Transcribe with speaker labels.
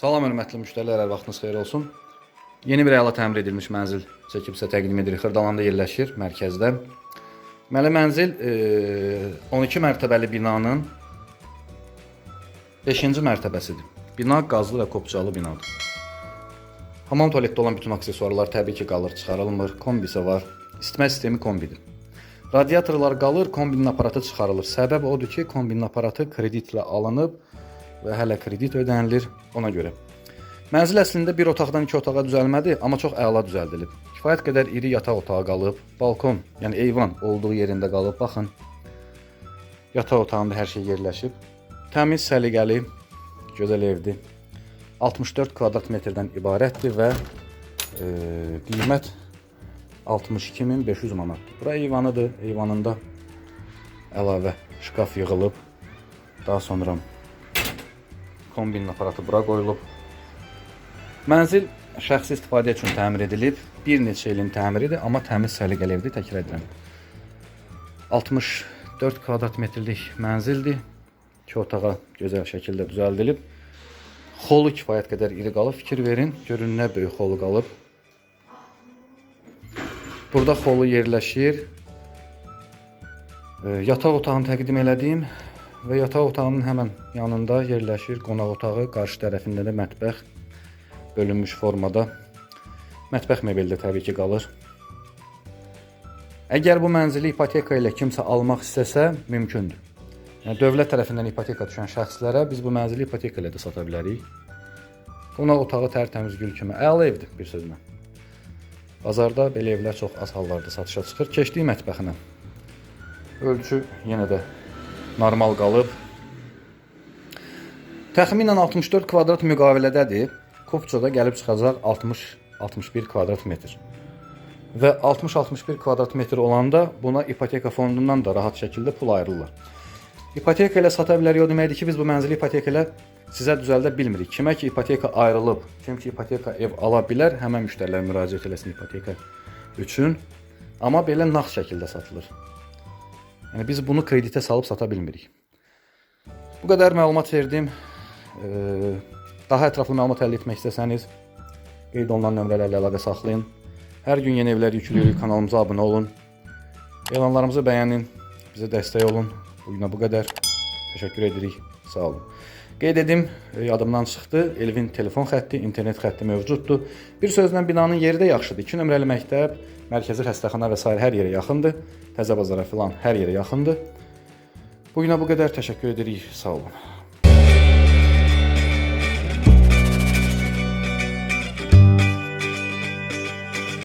Speaker 1: Salam hörmətli müştərilər, hər vaxtınız xeyir olsun. Yeni bir əla təmir edilmiş mənzil çəkib sizə təqdim edirik. Xırdalanda yerləşir mərkəzdə. Deməli mənzil e, 12 mərtəbəli binanın 5-ci mərtəbəsidir. Bina qazlı və kopcalı binadır. Hamam tualetdə olan bütün aksesuarlar təbii ki qalır, çıxarılmır. Kombisi var. İsitmə sistemi kombidir. Radiatorlar qalır, kombinin aparatı çıxarılır. Səbəb odur ki, kombinin aparatı kreditlə alınıb və hələ kredit ödənilir ona görə. Mənzil əslində bir otaqdan iki otağa düzəlmədi, amma çox əla düzəldilib. Kifayət qədər iri yataq otağı qalıb, balkon, yəni eyvan olduğu yerində qalıb. Baxın. Yataq otağında hər şey yerləşib. Təmiz, səliqəli, gözəl evdir. 64 kvadrat metrdən ibarətdir və e, qiymət 62500 manatdır. Bura eyvanıdır. Eyvanında əlavə şkaf yığılıb. Daha sonra kombinin aparatı bura qoyulub. Mənzil şəxsi istifadə üçün təmir edilib. Bir neçə ilin təmiridir, amma təmiz səliqəli evdir, təkrar edirəm. 64 kvadrat metrlik mənzildir. İki otağa gözəl şəkildə düzəldilib. Xolu kifayət qədər iri qalıb. Fikir verin, görün nə böyük xolu qalıb. Burada xolu yerləşir. E, Yataq otağını təqdim elədim və yataq otağının həmən yanında yerləşir qonaq otağı, qarşı tərəfində də mətbəx bölünmüş formada. Mətbəx mebeli də təbii ki qalır. Əgər bu mənzili ipoteka ilə kimsə almaq istəsə, mümkündür. Yəni dövlət tərəfindən ipoteka düşən şəxslərə biz bu mənzili ipoteka ilə də sata bilərik. Qonaq otağı tərtəmiz gül kimi əla evdir bir sözlə. Bazarda belə evlər çox az hallarda satışa çıxır. Keçdik mətbəxinə. Ölçü yenə də normal qalıb. Təxminən 64 kvadrat müqavilədədir. Kopçada gəlib çıxacaq 60-61 kvadrat metr. Və 60-61 kvadrat metr olanda buna ipoteka fondundan da rahat şəkildə pul ayrılır. İpoteka ilə sata bilərik o deməkdir ki, biz bu mənzili ipoteka ilə sizə düzəldə bilmirik. Kimə ki ipoteka ayrılıb, kim ki ipoteka ev ala bilər, həmin müştərilər müraciət eləsin ipoteka üçün. Amma belə nağd şəkildə satılır. Yəni biz bunu kreditə salıb sata bilmirik. Bu qədər məlumat verdim. Daha ətraflı məlumat əldə etmək istəsəniz qeyd olunan nömrələrlə əlaqə saxlayın. Hər gün yeni evlər yüklüyürük, kanalımıza abunə olun. Elanlarımızı bəyənin, bizə dəstək olun. Bu günə bu qədər. Təşəkkür edirik. Sağ olun. Qeyd edim, e, yadımdan çıxdı. Elvin telefon xətti, internet xətti mövcuddur. Bir sözlə binanın yeri də yaxşıdır. 2 nömrəli məktəb, mərkəzi xəstəxana və s. hər yerə yaxındır. Təzə bazara filan hər yerə yaxındır. Bu günə bu qədər. Təşəkkür edirik. Sağ olun.